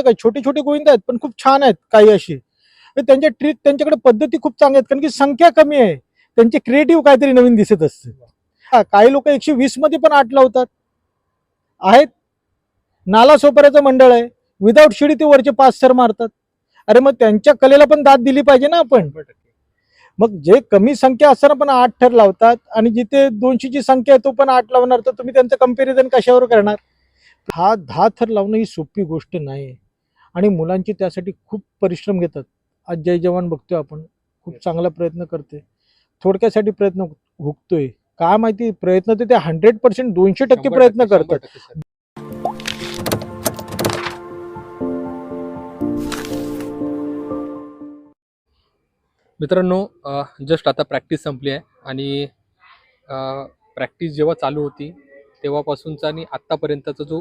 काय छोटे छोटे गोविंद आहेत पण खूप छान आहेत काही अशी. त्यांच्या ट्रिक त्यांच्याकडे पद्धती खूप चांगल्या आहेत कारण की संख्या कमी आहे. त्यांचे क्रिएटिव्ह काहीतरी नवीन दिसत असते. हा, काही लोक एकशे वीसमध्ये पण आठ लावतात. आहेत. नाला सोपाऱ्याचं मंडळ आहे. विदाऊट शिडी ते वरचे पाच सर मारतात. अरे मग त्यांच्या कलेला पण दाद दिली पाहिजे ना आपण. मग जे कमी संख्या असताना पण आठ थर लावतात आणि जिथे दोनशेची संख्या आहे तो पण आठ लावणार. तर तुम्ही त्यांचं कंपॅरिझन कशावर करणार? हा दहा थर लावणं ही सोपी गोष्ट नाही. आणि मुलांची त्यासाठी खूप परिश्रम घेतात. आज जय जवान बघतोय आपण. खूप चांगला प्रयत्न करते थोडक्यासाठी प्रयत्न हुकतोय. काय माहिती प्रयत्न ते हंड्रेड पर्सेंट दोनशे टक्के प्रयत्न करतात. मित्रांनो जस्ट आता प्रॅक्टिस संपली आहे आणि प्रॅक्टिस जेव्हा चालू होती तेव्हापासूनचा आणि आत्तापर्यंतचा जो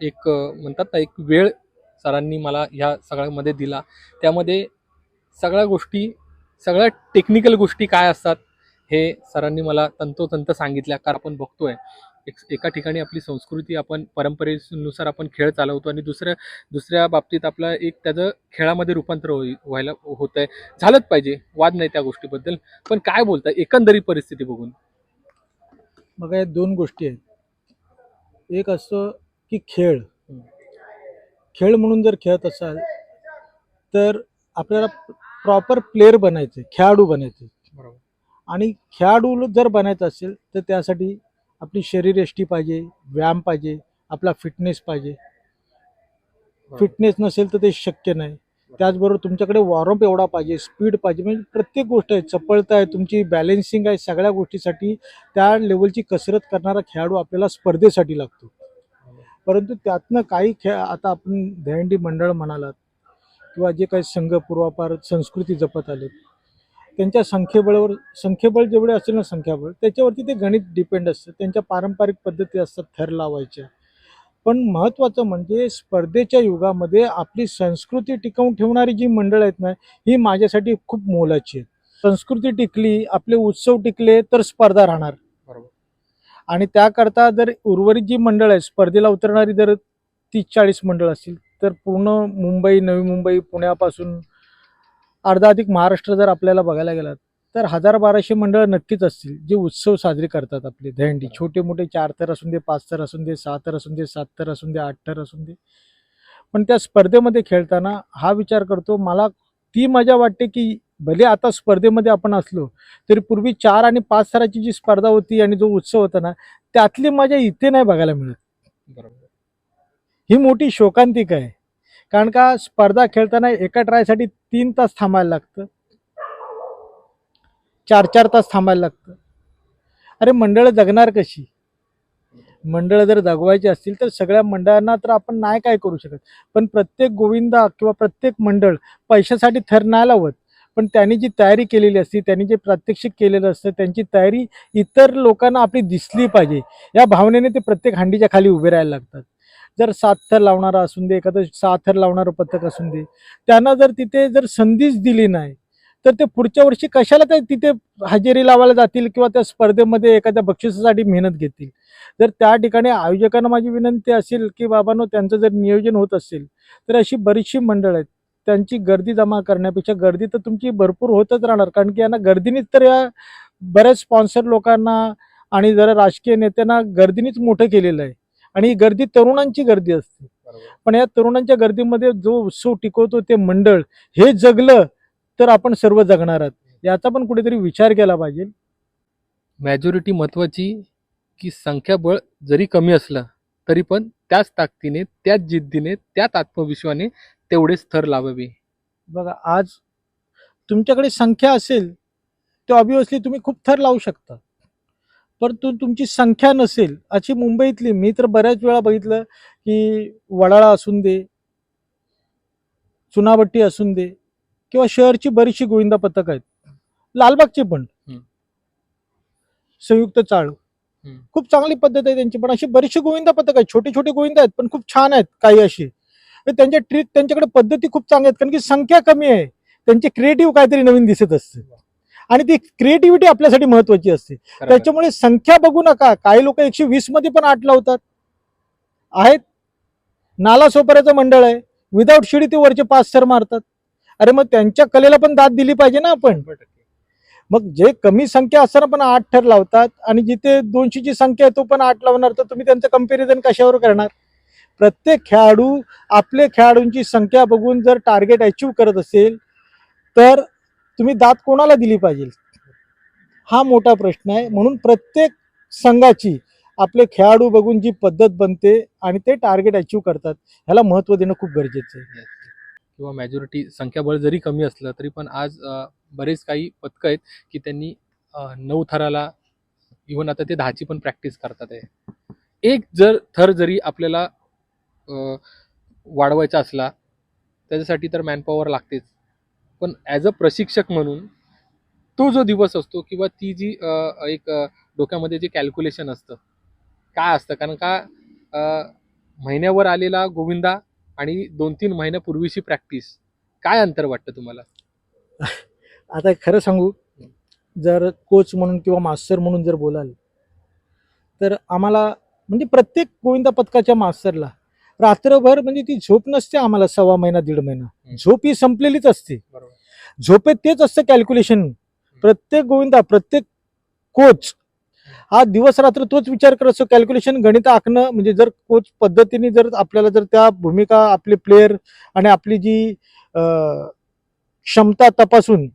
एक म्हणतात ना एक वेळ सरांनी मला ह्या सगळ्यामध्ये दिला. त्यामध्ये सगळ्या गोष्टी सगळ्या टेक्निकल गोष्टी काय असतात हे सरांनी मला तंतोतंत सांगितल्या. कारण आपण बघतोय एक एका ठिकाणी आपली संस्कृती आपण परंपरेनुसार आपण खेळ चालवतो आणि दुसऱ्या दुसऱ्या बाबतीत आपला एक त्याचं खेळामध्ये रूपांतर होई व्हायला होत आहे झालंच पाहिजे वाद नाही त्या गोष्टीबद्दल. पण काय बोलताय एकंदरीत परिस्थिती बघून. बघा या दोन गोष्टी आहेत. एक असतं की खेळ खेळ म्हणून जर खेळत असाल तर आपल्याला प्रॉपर प्लेअर बनायचे खेळाडू बनायचे. बरोबर. आणि खेळाडू जर बनायचं असेल तर त्यासाठी आपली शरीरयष्टी पाहिजे व्यायाम पाहिजे आपला फिटनेस पाहिजे. फिटनेस नसेल तर ते शक्य नाही. त्याचबरोबर तुमच्याकडे वॉरअप एवढा पाहिजे स्पीड पाहिजे म्हणजे प्रत्येक गोष्ट आहे. चपळता आहे तुमची बॅलेन्सिंग आहे सगळ्या गोष्टीसाठी त्या लेवलची कसरत करणारा खेळाडू आपल्याला स्पर्धेसाठी लागतो. परंतु त्यातनं काही खेळ आता आपण दहंडी मंडळ म्हणालात किंवा जे काही संघ पूर्वापार संस्कृती जपत आले त्यांच्या संख्येबळावर संख्येबळ जेवढे असेल ना संख्याबळ त्याच्यावरती ते गणित डिपेंड असतं. त्यांच्या पारंपरिक पद्धती असतात थर लावायच्या. पण महत्त्वाचं म्हणजे स्पर्धेच्या युगामध्ये आपली संस्कृती टिकवून ठेवणारी जी मंडळ आहेत ना ही माझ्यासाठी खूप मोलाची आहेत. संस्कृती टिकली आपले उत्सव टिकले तर स्पर्धा राहणार. आणि त्याकरता जर उर्वरित जी मंडळ आहे स्पर्धेला उतरणारी जर तीस चाळीस मंडळ असतील तर पूर्ण मुंबई नवी मुंबई पुण्यापासून अर्धा अधिक महाराष्ट्र जर आपल्याला बघायला गेलात तर हजार बाराशे मंडळ नक्कीच असतील जे उत्सव साजरे करतात आपले. दहंडी छोटे मोठे चार तर असून दे पाच तर असून दे सहा तर असून दे सात तर असून दे आठ तर असून दे. पण त्या स्पर्धेमध्ये खेळताना हा विचार करतो मला ती मजा वाटते की भले आता स्पर्धेमध्ये आपण असलो तरी पूर्वी चार आणि पाच सराची जी स्पर्धा होती आणि जो उत्सव होता ना त्यातली मजा इथे नाही बघायला मिळत. बरोबर. ही मोठी शोकांतिक आहे. कारण का स्पर्धा खेळताना एका ट्रायसाठी तीन तास थांबायला लागतं. चार चार तास थांबायला लागतं. अरे मंडळं जगणार कशी? मंडळं जर जगवायची असतील तर सगळ्या मंडळांना तर आपण नाही काय करू शकत. पण प्रत्येक गोविंदा किंवा प्रत्येक मंडळ पैशासाठी थर नाही लावत. पण त्यांनी जी तयारी केलेली असते त्यांनी जे प्रात्यक्षिक केलेलं असतं त्यांची तयारी इतर लोकांना आपली दिसली पाहिजे. या भावनेने ते प्रत्येक हांडीच्या खाली उभे राहायला लागतात. जर सात थर लावणारा असून दे एखादं सहा थर लावणारं पथक असून दे त्यांना जर तिथे जर संधीच दिली नाही तर ते पुढच्या वर्षी कशाला काही तिथे हजेरी लावायला जातील किंवा त्या स्पर्धेमध्ये एखाद्या बक्षिसासाठी मेहनत घेतील? जर त्या ठिकाणी आयोजकांना माझी विनंती असेल की बाबांनो त्यांचं जर नियोजन होत असेल तर अशी बरीचशी मंडळ आहेत. त्यांची गर्दी जमा करण्यापेक्षा गर्दी तर तुमची भरपूर होतच राहणार. कारण की यांना गर्दीनीच तर या बऱ्याच स्पॉन्सर लोकांना आणि जरा राजकीय नेत्यांना गर्दीनीच मोठं केलेलं आहे. आणि ही गर्दी तरुणांची गर्दी असते. पण या तरुणांच्या गर्दीमध्ये जो उत्सव टिकवतो ते मंडळ हे जगलं तर आपण सर्व जगणार आहात. याचा पण कुठेतरी विचार केला पाहिजे. मॅजॉरिटी महत्वाची की संख्याबळ जरी कमी असलं तरी पण त्याच ताकदीने त्याच जिद्दीने त्याच आत्मविश्वाने तेवढेच थर लावावे. बघा आज तुमच्याकडे संख्या असेल तर ऑब्विसली तुम्ही खूप थर लावू शकता. परंतु तुमची संख्या नसेल अशी मुंबईतली मी तर बऱ्याच वेळा बघितलं की वडाळा असून दे चुनाभट्टी असून दे किंवा शहरची बरीचशी गोविंदा पथक आहेत. लालबागची पण. संयुक्त चाळ. खूप चांगली पद्धत आहे त्यांची पण अशी बरीचशी गोविंदा पथक आहेत छोटे छोटे गोविंदा आहेत पण खूप छान आहेत काही अशी. त्यांच्या ट्रिक त्यांच्याकडे पद्धती खूप चांगल्या आहेत कारण की संख्या कमी आहे. त्यांचे क्रिएटिव्ह काहीतरी नवीन दिसत असते. आणि ती क्रिएटिव्हिटी आपल्यासाठी महत्वाची असते. त्याच्यामुळे संख्या बघू नका. काही लोक एकशे वीसमध्ये पण आठ लावतात. आहेत. नाला सोपाऱ्याचं मंडळ आहे. विदाऊट शिडी ते वरचे पाच सर मारतात. अरे मग त्यांच्या कलेला पण दाद दिली पाहिजे ना आपण. मग जे कमी संख्या असताना पण आठ थर लावतात आणि जिथे दोनशेची संख्या आहे तो पण आठ लावणार. तर तुम्ही त्यांचं कंपॅरिझन कशावर करणार? प्रत्येक खेळाडू आपले खेळाडूंची संख्या बघून जर टार्गेट अचीव करत असेल तर तुम्ही दात कोणाला दिली पाहिजे? हा मोठा प्रश्न आहे. म्हणून प्रत्येक संघाची आपले खेळाडू बघून जी पद्धत बनते आणि ते टार्गेट अचीव करतात ह्याला महत्त्व देणं खूप गरजेचं आहे. किंवा मॅजॉरिटी संख्याबळ जरी कमी असलं तरी पण आज बरेच काही पथकं आहेत की त्यांनी नऊ थराला इव्हन आता ते दहाची पण प्रॅक्टिस करतात आहे. एक जर थर जरी आपल्याला वाढवायचा असला त्याच्यासाठी तर मॅनपॉवर लागतेच. पण ॲज अ प्रशिक्षक म्हणून तो जो दिवस असतो किंवा ती जी एक डोक्यामध्ये जे कॅल्क्युलेशन असतं काय असतं? कारण का महिन्यावर आलेला गोविंदा आणि दोन तीन महिन्यापूर्वीची प्रॅक्टिस काय अंतर वाटतं तुम्हाला? आता खरं सांगू जर कोच म्हणून किंवा मास्टर म्हणून जर बोलाल तर आम्हाला म्हणजे प्रत्येक गोविंदा पथकाच्या मास्टरला रात्रभर म्हणजे ती झोप नसते आम्हाला सव्वा महिना दीड महिना. झोप ही संपलेलीच असते. बरोबर. झोपेत तेच असतं कॅल्क्युलेशन प्रत्येक गोविंदा प्रत्येक कोच हा दिवस रात्र तोच विचार करत असतो. कॅल्क्युलेशन गणित आखणं म्हणजे जर कोच पद्धतीने जर आपल्याला जर त्या भूमिका आपले प्लेयर आणि आपली जी क्षमता तपासून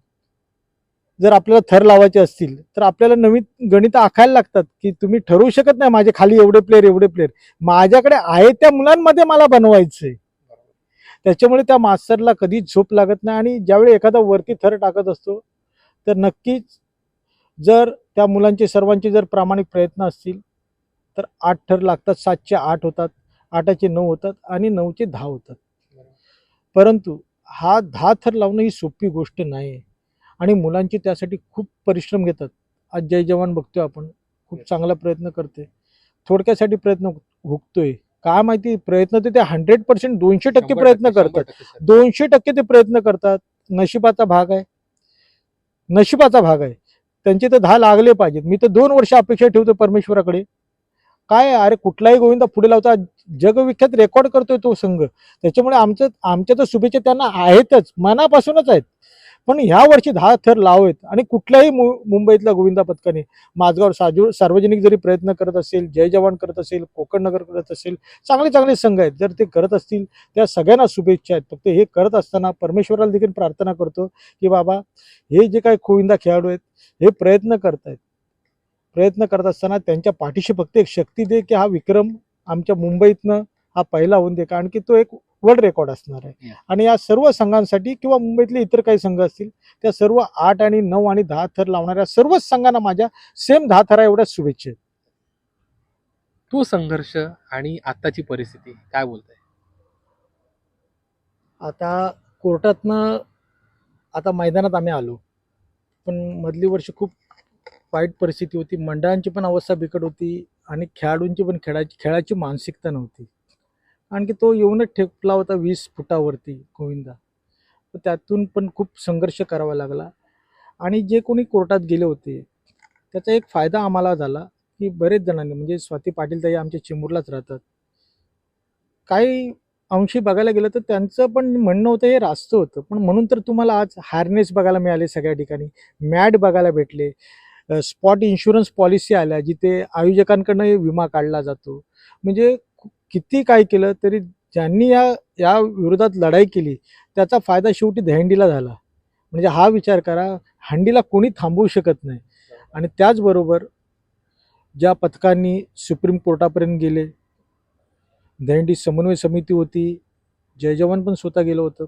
जर आपल्याला थर लावायचे असतील तर आपल्याला नवीन गणित आखायला लागतात की तुम्ही ठरवू शकत नाही माझे खाली एवढे प्लेयर एवढे प्लेयर माझ्याकडे आहे त्या मुलांमध्ये मला बनवायचंय. त्याच्यामुळे त्या मास्टरला कधीच झोप लागत नाही आणि ज्यावेळी एखादा वरती थर टाकत असतो तर नक्कीच जर त्या मुलांचे सर्वांचे जर प्रामाणिक प्रयत्न असतील तर आठ थर लागतात सातचे आठ होतात आठाचे नऊ होतात आणि नऊचे दहा होतात. परंतु हा दहा थर लावणं ही सोपी गोष्ट नाही आणि मुलांचे त्यासाठी खूप परिश्रम घेतात. आज जय जवान बघतोय आपण. खूप चांगला प्रयत्न करते थोडक्यासाठी प्रयत्न हुकतोय काय माहिती प्रयत्न ते हंड्रेड पर्सेंट दोनशे टक्के प्रयत्न करतात. दोनशे टक्के ते प्रयत्न करतात. नशिबाचा भाग आहे. नशिबाचा भाग आहे. त्यांचे तर दहा लागले पाहिजेत. मी तर दोन वर्ष अपेक्षा ठेवतो परमेश्वराकडे. काय अरे कुठलाही गोविंदा पुढे लावता जगविख्यात रेकॉर्ड करतोय तो संघ. त्याच्यामुळे आमचं आमच्या तर शुभेच्छा त्यांना आहेतच. मनापासूनच आहेत. पण ह्या वर्षी दहा थर लावत आणि कुठल्याही मु- मुंबईतल्या गोविंदा पथकाने माझगाव साजू सार्वजनिक जरी प्रयत्न करत असेल जय जवान करत असेल कोकण नगर करत असेल चांगले चांगले संघ आहेत. जर ते करत असतील त्या सगळ्यांना शुभेच्छा आहेत. फक्त हे करत असताना परमेश्वराला देखील प्रार्थना करतो की बाबा हे जे काही गोविंदा खेळाडू आहेत हे प्रयत्न करतायत. प्रयत्न करत असताना त्यांच्या पाठीशी फक्त एक शक्ती दे की हा विक्रम आमच्या मुंबईतनं हा पहिला होऊन दे. कारण की तो एक वर्ल्ड रेकॉर्ड असणार आहे. आणि या सर्व संघांसाठी किंवा मुंबईतले इतर काही संघ असतील त्या सर्व आठ आणि नऊ आणि दहा थर लावणाऱ्या सर्वच संघांना माझ्या सेम दहा थरा एवढ्या शुभेच्छा आहेत. तो संघर्ष आणि आताची परिस्थिती काय बोलताय? आता कोर्टातनं आता मैदानात आम्ही आलो. पण मधली वर्ष खूप वाईट परिस्थिती होती. मंडळांची पण अवस्था बिकट होती आणि खेळाडूंची पण खेळाची खेळाची मानसिकता नव्हती. आणखी तो येऊनच ठेपला होता वीस फुटावरती गोविंदा. त्यातून पण खूप संघर्ष करावा लागला. आणि जे कोणी कोर्टात गेले होते त्याचा एक फायदा आम्हाला झाला की बरेच जणांनी म्हणजे स्वाती पाटील ताई आमच्या चिमूरलाच राहतात. काही अंशी बघायला गेलं तर त्यांचं पण म्हणणं होतं हे रास्त होतं. पण म्हणून तर तुम्हाला आज हार्नेस बघायला मिळाले सगळ्या ठिकाणी मॅट बघायला भेटले स्पॉट इन्शुरन्स पॉलिसी आल्या जिथे आयोजकांकडनं विमा काढला जातो. म्हणजे किती काय केलं तरी ज्यांनी या या विरोधात लढाई केली त्याचा फायदा शेवटी दहंडीला झाला. म्हणजे हा विचार करा हंडीला कोणी थांबवू शकत नाही. आणि त्याचबरोबर ज्या पथकांनी सुप्रीम कोर्टापर्यंत गेले दहंडी समन्वय समिती होती जय जवान पण स्वतः गेलं होतं.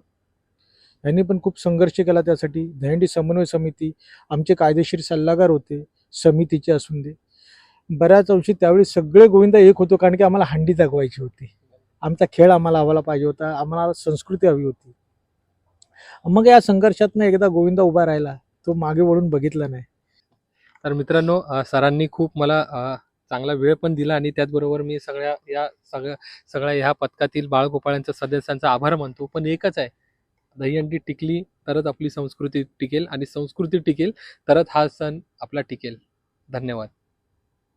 यांनी पण खूप संघर्ष केला त्यासाठी. दहंडी समन्वय समिती आमचे कायदेशीर सल्लागार होते समितीचे असून दे. बऱ्याच अंशी त्यावेळी सगळे गोविंदा एक होतो कारण की आम्हाला हंडी जागवायची होती. आमचा खेळ आम्हाला हवाला पाहिजे होता. आम्हाला संस्कृती हवी होती. मग या संघर्षातनं एकदा गोविंदा उभा राहिला. तो मागे वळून बघितला नाही. तर मित्रांनो सरांनी खूप मला चांगला वेळ पण दिला आणि त्याचबरोबर मी सगळ्या या सगळ्या सगळ्या ह्या पथकातील बाळगोपाळांच्या सदस्यांचा आभार मानतो. पण एकच आहे. दहीहंडी टिकली तरच आपली संस्कृती टिकेल आणि संस्कृती टिकेल तरच हा सण आपला टिकेल. धन्यवाद.